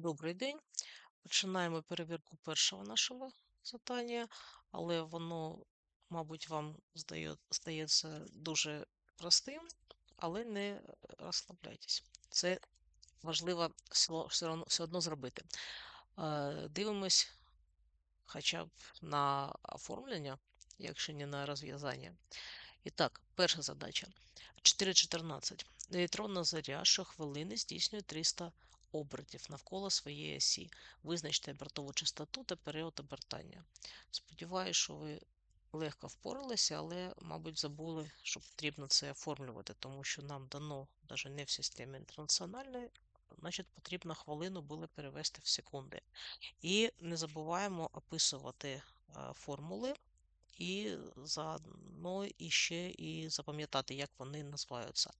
Добрий день. Починаємо перевірку першого нашого завдання, але воно, мабуть, вам здає, здається дуже простим, але не розслабляйтесь. Це важливо все, одно, зробити. Е, Дивимось хоча б на оформлення, якщо не на розв'язання. І так, перша задача. 4.14. Нейтронна заря щохвилини здійснює 300 обертів навколо своєї осі. Визначте обертову частоту та період обертання. Сподіваюсь, що ви легко впоралися, але, мабуть, забули, що потрібно це оформлювати, тому що нам дано, навіть не в системі інтернаціональної, значить, потрібно хвилину було перевести в секунди. І не забуваємо описувати е, формули і заодно іще і запам'ятати, як вони називаються.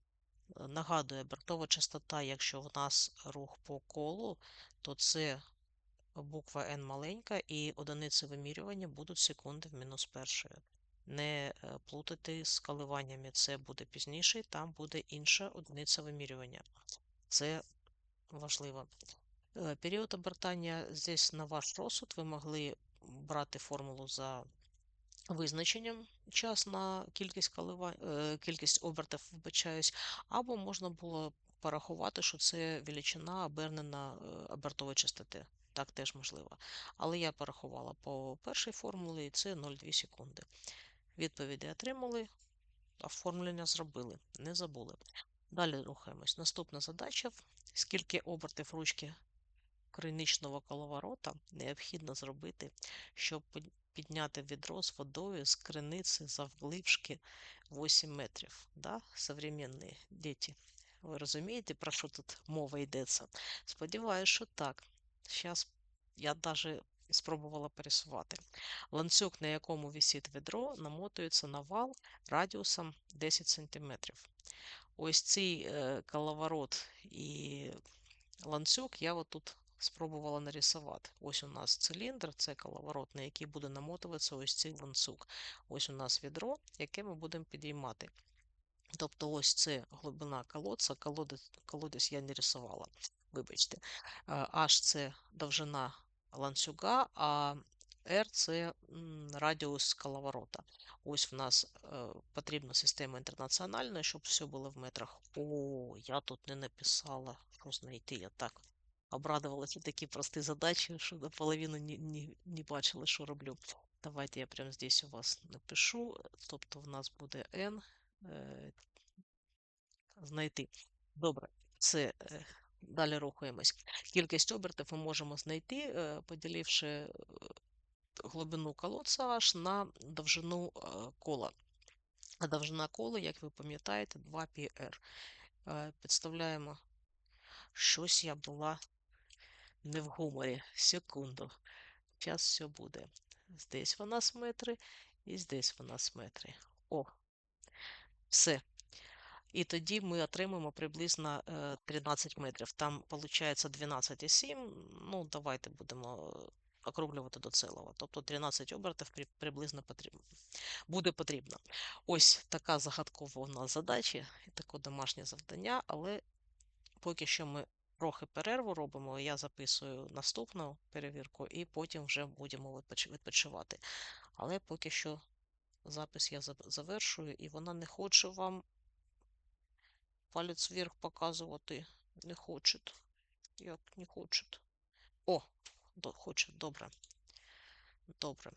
Е, Нагадую, частота, якщо в нас рух по колу, то це буква N маленька, і одиниці вимірювання будуть секунди в мінус першої. Не е, плутати з коливаннями, це буде пізніше, там буде інша одиниця вимірювання. Це важливо. Е, Період обертання здесь на ваш розсуд. Ви могли брати формулу за визначенням час на кількість коливань, е, кількість обертів, вибачаюсь, або можна було порахувати, що це величина обернена е, обертової частоти. Так теж можливо. Але я порахувала по першій формулі, і це 0,2 секунди. Відповіді отримали, оформлення зробили, не забули. Далі рухаємось. Наступна задача: скільки обертів ручки криничного коловорота необхідно зробити, щоб підняти відро з водою з криниці завглибшки 8 метрів. Да? Современні діти. Ви розумієте, про що тут мова йдеться? Сподіваюсь, що так. Зараз я навіть спробувала пересувати. Ланцюг, на якому висить відро, намотується на вал радіусом 10 см. Ось цей е, коловорот і ланцюг я отут спробувала нарисувати. Ось у нас циліндр, це коловорот, на який буде намотуватися ось цей ланцюг. Ось у нас відро, яке ми будемо підіймати. Тобто ось це глибина колодця, колодець, колодець я не рисувала, вибачте. H це довжина ланцюга, а R це радіус коловорота. Ось в нас е, потрібна система інтернаціональна, щоб все було в метрах. О, я тут не написала, що знайти. Я так обрадувалася такі прості задачі, що наполовину не, не, не бачила, що роблю. Давайте я прямо здесь у вас напишу. Тобто в нас буде N. Е, знайти. Добре, це е, далі рухаємось. Кількість обертів ми можемо знайти, е, поділивши глибину колодця аж на довжину кола. А довжина кола, як ви пам'ятаєте, 2πr. Е, Підставляємо, щось я була не в гуморі. Секунду. Зараз все буде. Здесь в нас метри, і здесь в нас метри. О, все. І тоді ми отримаємо приблизно 13 метрів. Там виходить 12,7. Ну, давайте будемо округлювати до цілого. Тобто 13 обертів приблизно потрібно. буде потрібно. Ось така загадкова у нас задача, таке домашнє завдання, але поки що ми трохи перерву робимо, я записую наступну перевірку, і потім вже будемо відпочивати. Але поки що запис я завершую, і вона не хоче вам палець вверх показувати не хочуть. Як не хочуть. О, хоче, добре. Добре.